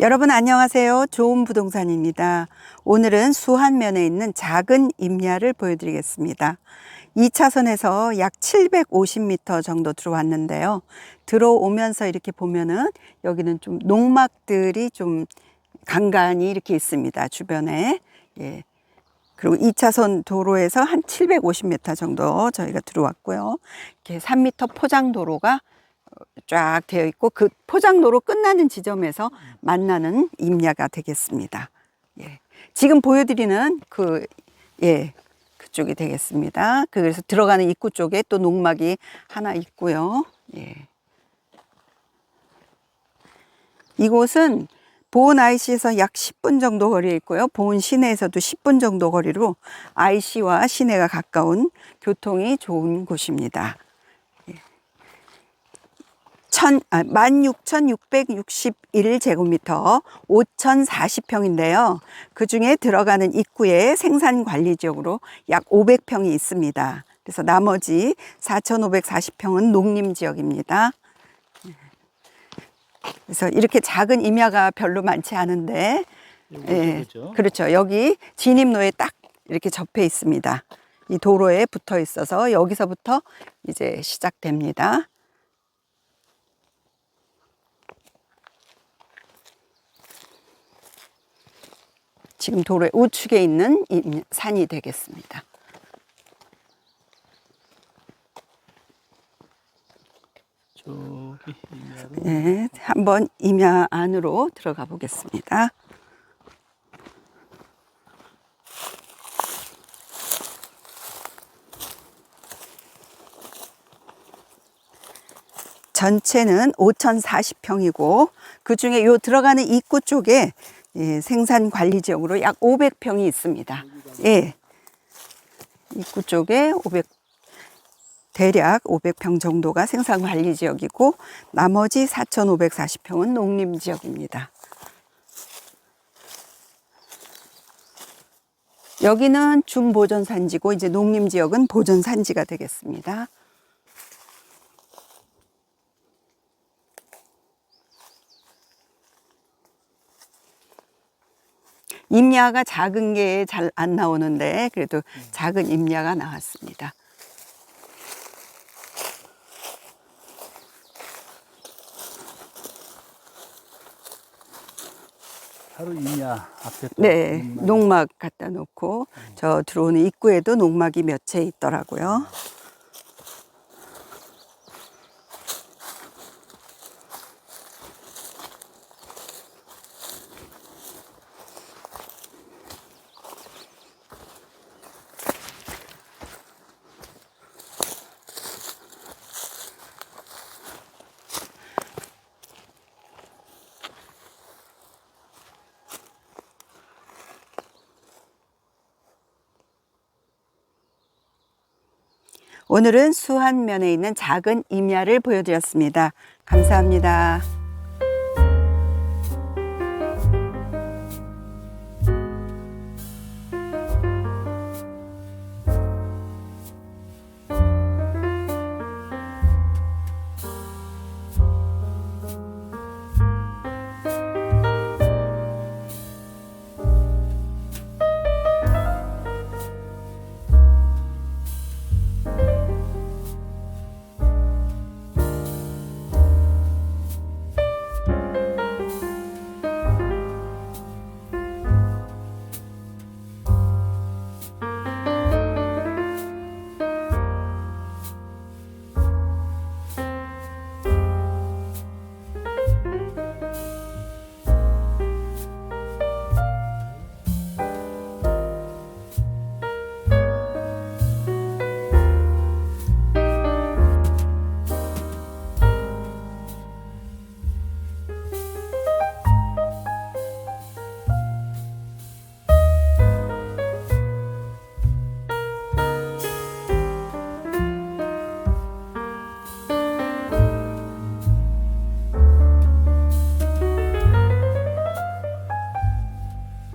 여러분 안녕하세요. 좋은 부동산입니다. 오늘은 수한면에 있는 작은 임야를 보여드리겠습니다. 2차선에서 약 750m 정도 들어왔는데요. 들어오면서 이렇게 보면은 여기는 좀 농막들이 좀 간간히 이렇게 있습니다. 주변에. 예. 그리고 2차선 도로에서 한 750m 정도 저희가 들어왔고요. 이렇게 3m 포장 도로가 쫙 되어 있고 그 포장도로 끝나는 지점에서 만나는 임야가 되겠습니다. 예. 지금 보여드리는 그, 예, 그쪽이 되겠습니다. 그래서 들어가는 입구 쪽에 또 농막이 하나 있고요. 예. 이곳은 보은 IC에서 약 10분 정도 거리에 있고요. 보은 시내에서도 10분 정도 거리로 IC와 시내가 가까운 교통이 좋은 곳입니다. 천, 아, 16,661제곱미터 5,040평인데요. 그 중에 들어가는 입구에 생산 관리 지역으로 약 500평이 있습니다. 그래서 나머지 4,540평은 농림 지역입니다. 그래서 이렇게 작은 임야가 별로 많지 않은데, 예, 그렇죠. 그렇죠. 여기 진입로에 딱 이렇게 접해 있습니다. 이 도로에 붙어 있어서 여기서부터 이제 시작됩니다. 지금 도로의 우측에 있는 이 산이 되겠습니다. 저기 임야로 네, 한번 임야 안으로 들어가 보겠습니다. 전체는 5,040평이고 그 중에 요 들어가는 입구 쪽에 예, 생산 관리 지역으로 약 500평이 있습니다. 예. 입구 쪽에 500 대략 500평 정도가 생산 관리 지역이고 나머지 4,540평은 농림 지역입니다. 여기는 준보전 산지고 이제 농림 지역은 보전 산지가 되겠습니다. 임야가 작은 게 잘 안 나오는데 그래도 작은 임야가 나왔습니다. 바로 임야 앞에 또 네, 농막 갖다 놓고 저 들어오는 입구에도 농막이 몇 채 있더라고요. 오늘은 수한면에 있는 작은 임야를 보여드렸습니다. 감사합니다.